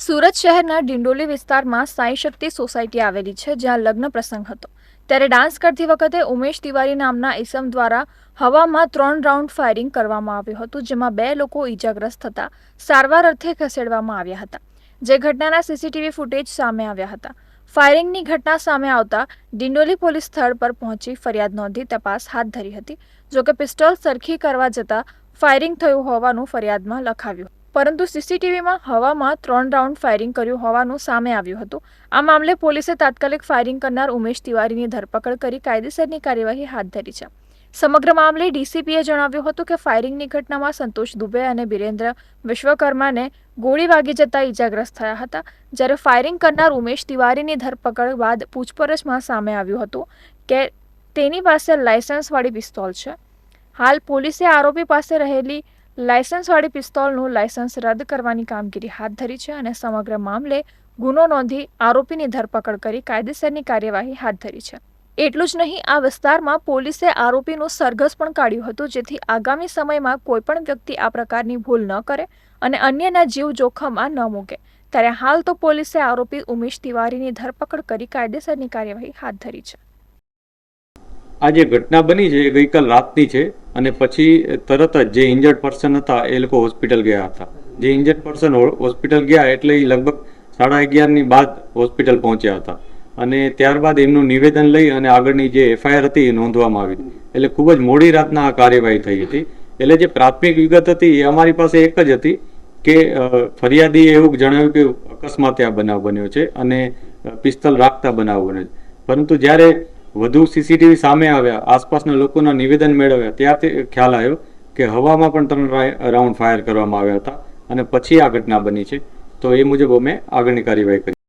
સુરત શહેરના ડિંડોલી વિસ્તારમાં સાંઈ શક્તિ સોસાયટી આવેલી છે, જ્યાં લગ્ન પ્રસંગ હતો. ત્યારે ડાન્સ કરતી વખતે ઉમેશ તિવારી નામના ઈસમ દ્વારા હવામાં ત્રણ રાઉન્ડ ફાયરિંગ કરવામાં આવ્યું હતું, જેમાં બે લોકો ઈજાગ્રસ્ત થતા સારવાર અર્થે ખસેડવામાં આવ્યા હતા, જે ઘટનાના સીસીટીવી ફૂટેજ સામે આવ્યા હતા. ફાયરિંગની ઘટના સામે આવતા ડિંડોલી પોલીસ સ્થળ પર પહોંચી ફરિયાદ નોંધી તપાસ હાથ ધરી હતી, જોકે પિસ્ટોલ સરખી કરવા જતાં ફાયરિંગ થયું હોવાનું ફરિયાદમાં લખાવ્યું પરંતુ સીસીટીવીમાં હવામાં ત્રણ રાઉન્ડ ફાયરિંગ કર્યું હોવાનું સામે આવ્યું હતું. આ મામલે પોલીસે તાત્કાલિક ફાયરિંગ કરનાર ઉમેશ તિવારીની ધરપકડ કરી કાયદેસરની કાર્યવાહી હાથ ધરી છે. સમગ્ર મામલે ડીસીપીએ જણાવ્યું હતું કે ફાયરિંગની ઘટનામાં સંતોષ દુબે અને બિરેન્દ્ર વિશ્વકર્માને ગોળી વાગી જતા ઈજાગ્રસ્ત થયા હતા. જ્યારે ફાયરિંગ કરનાર ઉમેશ તિવારીની ધરપકડ બાદ પૂછપરછમાં સામે આવ્યું હતું કે તેની પાસે લાયસન્સવાળી પિસ્તોલ છે. હાલ પોલીસે આરોપી પાસે રહેલી લાયસન્સવાળી પિસ્તોલનું લાયસન્સ રદ કરવાની કામગીરી હાથ ધરી છે અને સમગ્ર મામલે ગુનો નોંધી આરોપીની ધરપકડ કરી કાયદેસરની કાર્યવાહી હાથ ધરી છે. એટલું જ નહીં, આ વિસ્તારમાં પોલીસે આરોપીનું સરઘસ પણ કાઢ્યું હતું, જેથી આગામી સમયમાં કોઈપણ વ્યક્તિ આ પ્રકારની ભૂલ ન કરે અને અન્યના જીવ જોખમમાં ન મૂકે. ત્યારે હાલ તો પોલીસે આરોપી ઉમેશ તિવારીની ધરપકડ કરી કાયદેસરની કાર્યવાહી હાથ ધરી છે. આ જે ઘટના બની છે, એ ગઈકાલ રાતની છે અને પછી તરત જ જે ઇન્જર્ડ પર્સન હતા, એ લોકો હોસ્પિટલ ગયા હતા. જે ઇન્જર્ડ પર્સન હોસ્પિટલ ગયા એટલે એ લગભગ સાડા અગિયારની બાદ હોસ્પિટલ પહોંચ્યા હતા. અને ત્યારબાદ એમનું નિવેદન લઈ અને આગળની જે એફઆઈઆર હતી, એ નોંધવામાં આવી એટલે ખૂબ જ મોડી રાતના આ કાર્યવાહી થઈ હતી. એટલે જે પ્રાથમિક વિગત હતી, એ અમારી પાસે એક જ હતી કે ફરિયાદીએ એવું જણાવ્યું કે અકસ્માતે આ બનાવ બન્યો છે અને પિસ્તલ રાખતા બનાવ બન્યો છે. પરંતુ જ્યારે વધુ સીસીટીવી સામે આવ્યા, આસપાસના લોકોના નિવેદન મેળવ્યા, ત્યારથી ખ્યાલ આવ્યો કે હવામાં પણ ત્રણ રાઉન્ડ ફાયર કરવામાં આવ્યા હતા અને પછી આ ઘટના બની છે. તો એ મુજબ અમે આગળની કાર્યવાહી કરી